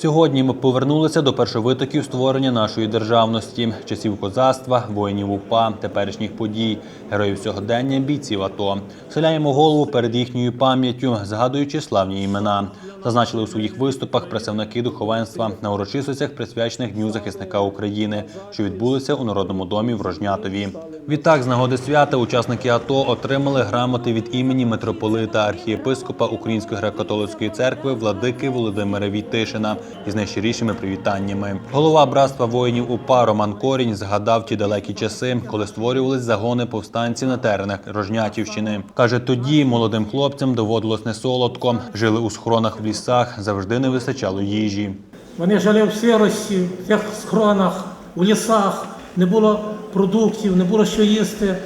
Сьогодні ми повернулися до першовитоків створення нашої державності, часів козацтва, воїнів УПА, теперішніх подій, героїв сьогодення, бійців АТО. Вселяємо голову перед їхньою пам'яттю, згадуючи славні імена. Зазначили у своїх виступах представники духовенства на урочистостях, присвячених Дню захисника України, що відбулися у Народному домі в Рожнятові. Відтак, з нагоди свята, учасники АТО отримали грамоти від імені митрополита архієпископа Української греко-католицької церкви владики Володимира Війтишина із найщирішими привітаннями. Голова братства воїнів УПА Роман Корінь згадав ті далекі часи, коли створювались загони повстанців на теренах Рожнятівщини. каже, тоді молодим хлопцям доводилось не солодко, жили у схоронах в лісах, завжди не вистачало їжі. Вони жили в сирості, в тих схронах, у лісах, не було продуктів, не було що їсти.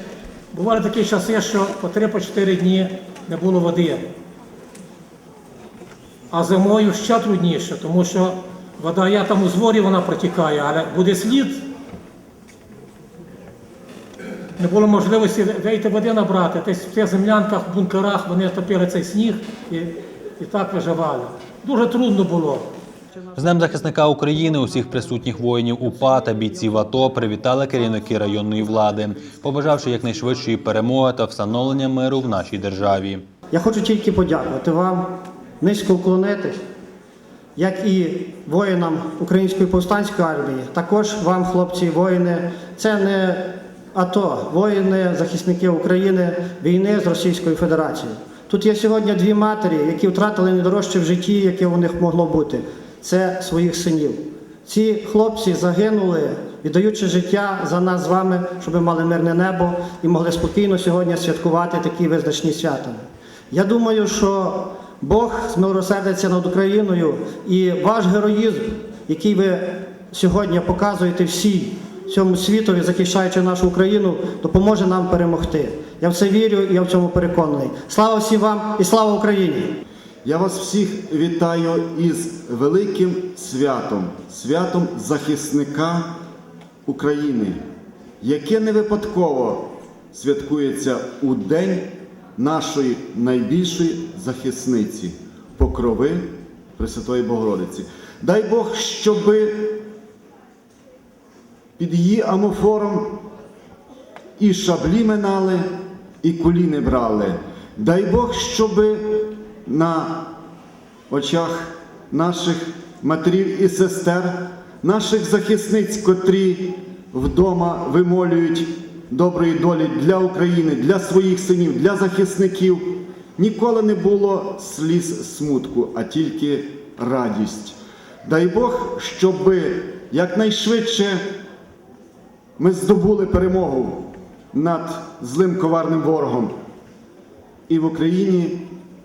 Бували такі часи, що по 3-4 дні не було води. А зимою ще трудніше, тому що вода я там у зворі вона протікає, але буде слід. Не було можливості вийти води набрати. Десь в тих землянках, в бункерах вони топили цей сніг і, і так виживали. Дуже трудно було. З Днем захисника України усіх присутніх воїнів УПА та бійців АТО привітали керівники районної влади, побажавши якнайшвидшої перемоги та встановлення миру в нашій державі. Я хочу тільки подякувати вам, низько вклонитись, як і воїнам Української повстанської армії, також вам, хлопці, воїни. Це не АТО, воїни, захисники України, війни з Російською Федерацією. Тут є сьогодні дві матері, які втратили найдорожче в житті, яке у них могло бути. Це своїх синів. Ці хлопці загинули, віддаючи життя за нас з вами, щоб ми мали мирне небо і могли спокійно сьогодні святкувати такі визначні свята. Я думаю, що Бог змилосердиться над Україною і ваш героїзм, який ви сьогодні показуєте всій цьому світові, захищаючи нашу Україну, допоможе нам перемогти. Я в це вірю і я в цьому переконаний. Слава всім вам і слава Україні! Я вас всіх вітаю із великим святом, святом захисника України, яке не випадково святкується у день нашої найбільшої захисниці, покрови Пресвятої Богородиці. Дай Бог, щоби під її амофором і шаблі минали, і кулі брали. Дай Бог, щоби на очах наших матерів і сестер, наших захисниць, котрі вдома вимолюють доброї долі для України, для своїх синів, для захисників. Ніколи не було сліз смутку, а тільки радість. Дай Бог, щоби якнайшвидше ми здобули перемогу над злим коварним ворогом. І в Україні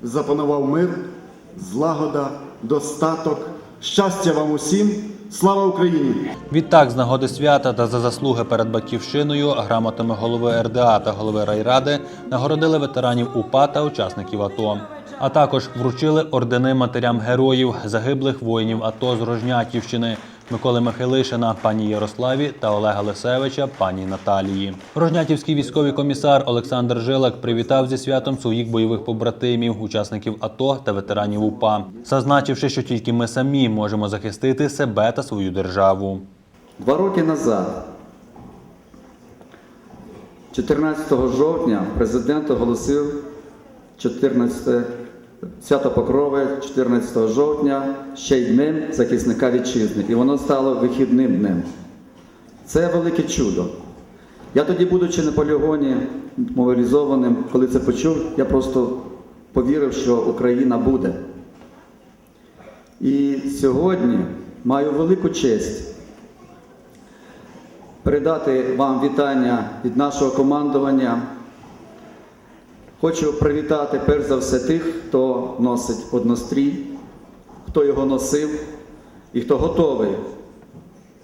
запанував мир, злагода, достаток. Щастя вам усім! Слава Україні! Відтак, з нагоди свята та за заслуги перед батьківщиною, грамотами голови РДА та голови райради нагородили ветеранів УПА та учасників АТО. А також вручили ордени матерям героїв, загиблих воїнів АТО з Рожнятівщини Миколи Михайлишина, пані Ярославі та Олега Лисевича, пані Наталії. Рожнятівський військовий комісар Олександр Жилак привітав зі святом своїх бойових побратимів, учасників АТО та ветеранів УПА, зазначивши, що тільки ми самі можемо захистити себе та свою державу. Два роки назад, 14 жовтня, президент оголосив 14 свято Покрови 14 жовтня ще й днем захисника вітчизни. І воно стало вихідним днем. Це велике чудо. Я тоді, будучи на полігоні мобілізованим, коли це почув, я просто повірив, що Україна буде. І сьогодні маю велику честь передати вам вітання від нашого командування. Хочу привітати перш за все тих, хто носить однострій, хто його носив і хто готовий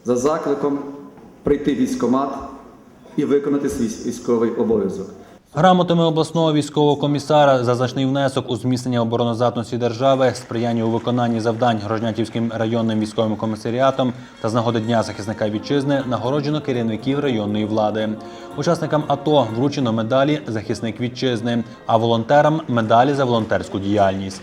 за закликом прийти в військкомат і виконати свій військовий обов'язок. Грамотами обласного військового комісара за значний внесок у зміцнення обороноздатності держави, сприяння у виконанні завдань Грожнятівським районним військовим комісаріатом та з нагоди Дня захисника вітчизни нагороджено керівників районної влади. Учасникам АТО вручено медалі Захисник вітчизни, а волонтерам медалі за волонтерську діяльність.